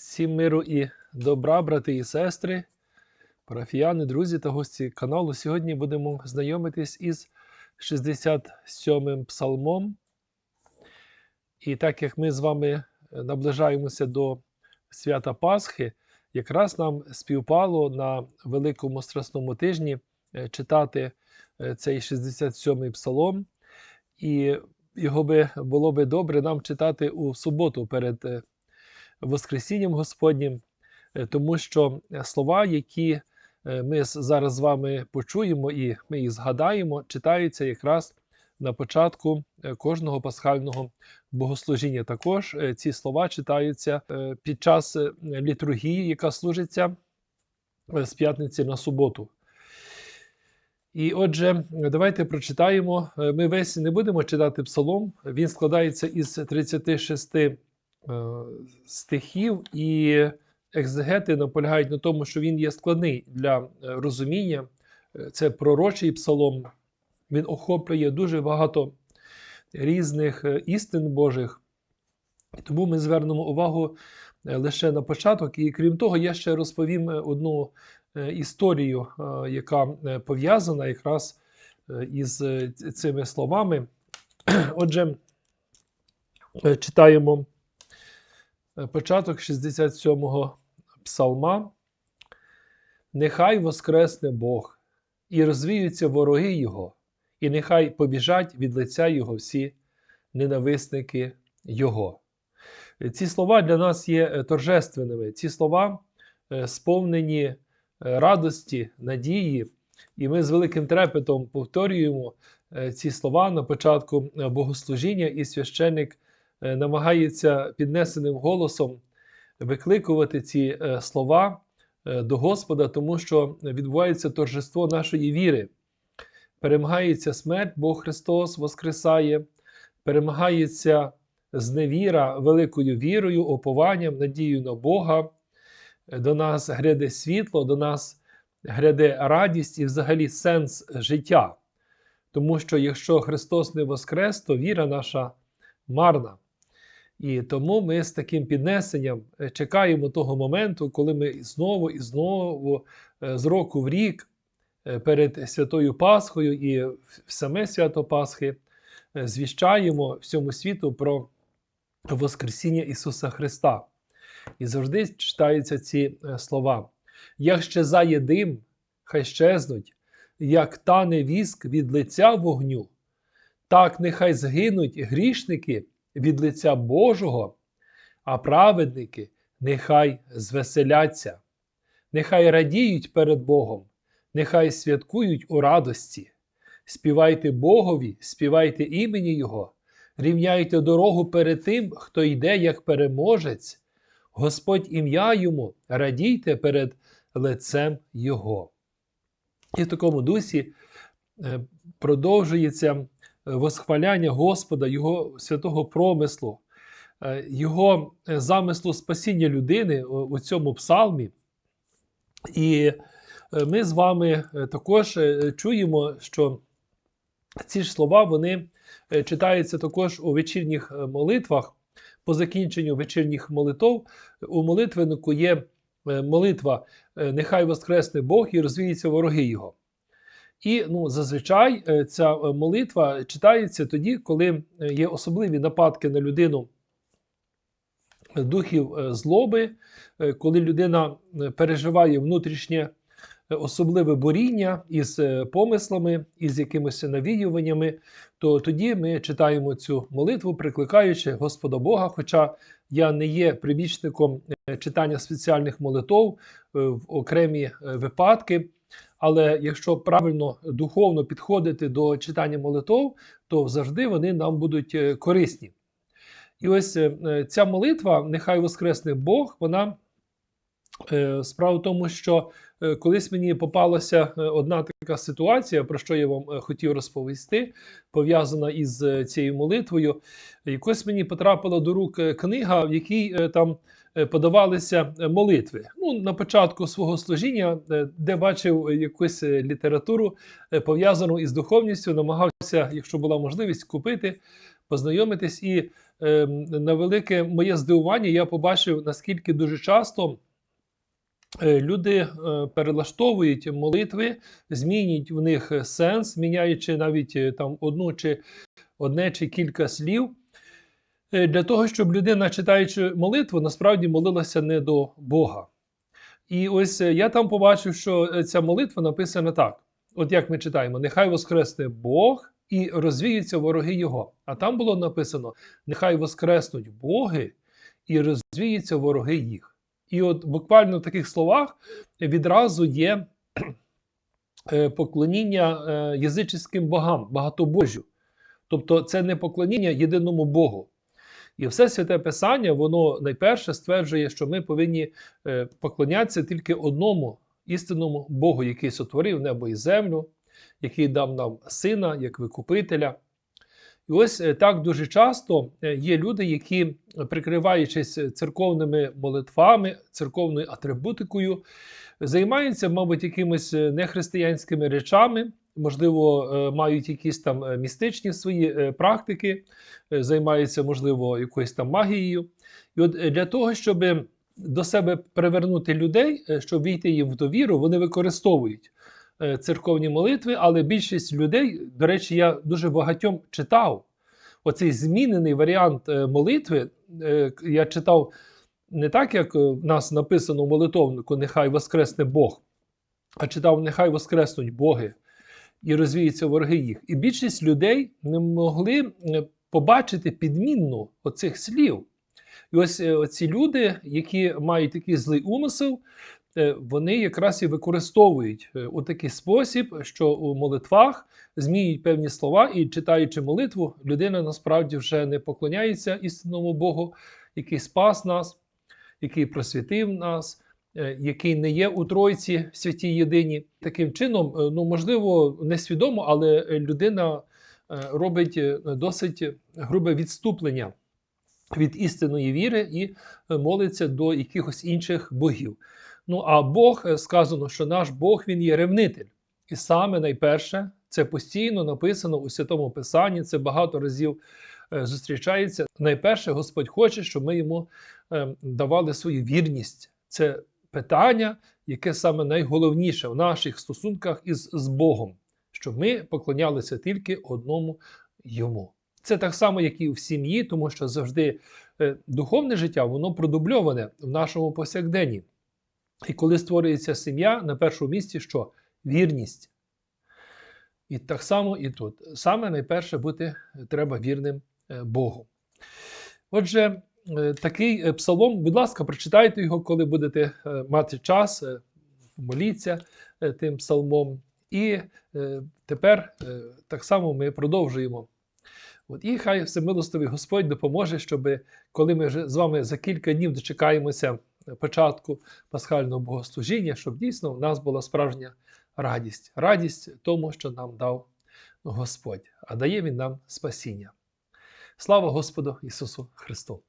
Всім миру і добра, брати і сестри, парафіяни, друзі та гості каналу. Сьогодні будемо знайомитись із 67-м псалмом. І так як ми з вами наближаємося до свята Пасхи, якраз нам співпало на Великому Страсному тижні е, читати е, цей 67-й псалом. І його би було би добре нам читати у суботу перед е, Воскресінням Господнім, е, тому що слова, які е, ми зараз з вами почуємо і ми їх згадаємо, читаються якраз на початку е, кожного пасхального богослужіння. Також е, ці слова читаються е, під час е, літургії, яка служиться е, з п'ятниці на суботу. І отже, давайте прочитаємо. Е, Ми весь не будемо читати псалом. Він складається із 36 е, стихів, і екзегети наполягають на тому, що він є складний для е, розуміння. Е, Це пророчий псалом. Він охоплює дуже багато різних е, істин Божих. Тому ми звернемо увагу е, лише на початок. І крім того, я ще розповім е, одну е, історію, е, яка е, пов'язана якраз е, із е, цими словами. Отже, е, читаємо е, початок 67-го псалма. Нехай воскресне Бог, і розвіються вороги Його, і нехай побіжать від лиця Його всі ненависники Його. Е, Ці слова для нас є е, торжественними. Ці слова е, сповнені е, радості, надії, і ми з великим трепетом повторюємо е, ці слова на початку е, богослужіння, і священник е, намагається піднесеним голосом викликувати ці е, слова е, до Господа, тому що відбувається торжество нашої віри. Перемагається смерть, Бог Христос воскресає, перемагається зневіра великою вірою, опованням, надією на Бога. Е, До нас гряде світло, до нас гряде радість і взагалі сенс життя. Тому що якщо Христос не воскрес, то віра наша марна. І тому ми з таким піднесенням е, чекаємо того моменту, коли ми знову і знову е, з року в рік е, перед Святою Пасхою і в саме свято Пасхи звіщаємо всьому світу про Воскресіння Ісуса Христа. І завжди читаються ці слова. Як щезає дим, хай щезнуть, як тане віск від лиця вогню, так нехай згинуть грішники від лиця Божого, а праведники нехай звеселяться, нехай радіють перед Богом, нехай святкують у радості. Співайте Богові, співайте імені Його, рівняйте дорогу перед тим, хто йде як переможець. Господь ім'я йому, радійте перед лицем Його. І в такому дусі е, продовжується восхваляння Господа, Його святого промислу, е, Його е, замислу спасіння людини у цьому псалмі. І е, ми з вами е, також е, чуємо, що ці ж слова вони е, читаються також у вечірніх е, молитвах. По закінченню вечірніх молитов у молитвеннику є е, молитва е, Нехай воскресне Бог і розвіються вороги Його. І ну, зазвичай е, ця е, молитва читається тоді, коли е, є особливі нападки на людину духів злоби, коли людина переживає внутрішнє особливе боріння із помислами, із якимись навіюваннями, то тоді ми читаємо цю молитву, прикликаючи Господа Бога. Хоча я не є прибічником читання спеціальних молитов в окремі випадки. Але якщо правильно духовно підходити до читання молитов, то завжди вони нам будуть е, корисні. І ось е, е, ця молитва, нехай воскресне Бог, вона справа в тому, що колись мені попалася одна така ситуація, про що я вам хотів розповісти, пов'язана із цією молитвою. Якось мені потрапила до рук книга, в якій там подавалися е, молитви. Ну, на початку свого служіння, е, де бачив е, якусь е, літературу, е, пов'язану із духовністю, намагався, якщо була можливість, купити, познайомитись. І е, на велике моє здивування, я побачив, наскільки дуже часто е, люди е, перелаштовують молитви, змінюють в них е, сенс, міняючи навіть е, там одну чи одне чи кілька слів. Е, Для того, щоб людина, читаючи молитву, насправді молилася не до Бога. І ось е, я там побачив, що е, ця молитва написана так: от як ми читаємо: Нехай воскресне Бог і розвіються вороги Його. А там було написано: Нехай воскреснуть боги і розвіються вороги їх. І от буквально в таких словах відразу є поклоніння е, богам, багатобожю. Тобто це не поклоніння єдиному Богу. І все святе Писання, воно найперше стверджує, що ми повинні е, поклонятися тільки одному істинному Богу, який сотворив небо і землю, який дав нам сина як викупителя. І ось е, так дуже часто е, є люди, які, е, прикриваючись церковними молитвами, церковною атрибутикою, займаються, мабуть, якимись нехристиянськими речами, можливо, мають якісь там містичні свої практики, займаються, можливо, якоюсь там магією. І от для того, щоб до себе привернути людей, щоб війти їм в довіру, вони використовують церковні молитви, але більшість людей, до речі, я дуже багатьом читав. Оцей змінений варіант е, молитви, е, я читав не так, як е, в нас написано в молитовнику Нехай воскресне Бог, а читав Нехай воскреснуть Боги і розвіються вороги їх. І більшість людей не могли е, побачити підмінну оцих слів. І ось е, ці люди, які мають такий злий умисел, е, вони якраз і використовують е, у такий спосіб, що у молитвах змінюють певні слова, і читаючи молитву, людина насправді вже не поклоняється істинному Богу, який спас нас, який просвітив нас, е, який не є у Тройці святій єдині. Таким чином, е, ну можливо, несвідомо, але е, людина е, робить е, досить грубе відступлення від істинної віри і е, молиться до якихось інших богів. Ну а Бог е, сказано, що наш Бог він є ревнитель. І саме найперше, це постійно написано у Святому Писанні, це багато разів е, зустрічається. Найперше, Господь хоче, щоб ми йому е, давали свою вірність. Це питання, яке саме найголовніше в наших стосунках із з Богом, щоб ми поклонялися тільки одному йому. Це так само, як і в сім'ї, тому що завжди е, духовне життя воно продубльоване в нашому повсякденні. І коли створюється сім'я, на першому місці що? Вірність. І так само і тут. Саме найперше бути треба вірним е, Богу. Отже, е, такий е, псалом, будь ласка, прочитайте його, коли будете е, мати час, е, моліться е, тим псалмом. І е, тепер е, так само ми продовжуємо. От, і хай всемилостивий Господь допоможе, щоб коли ми вже з вами за кілька днів дочекаємося початку пасхального богослужіння, щоб дійсно в нас була справжня радість. Радість тому, що нам дав Господь, а дає Він нам спасіння. Слава Господу Ісусу Христу!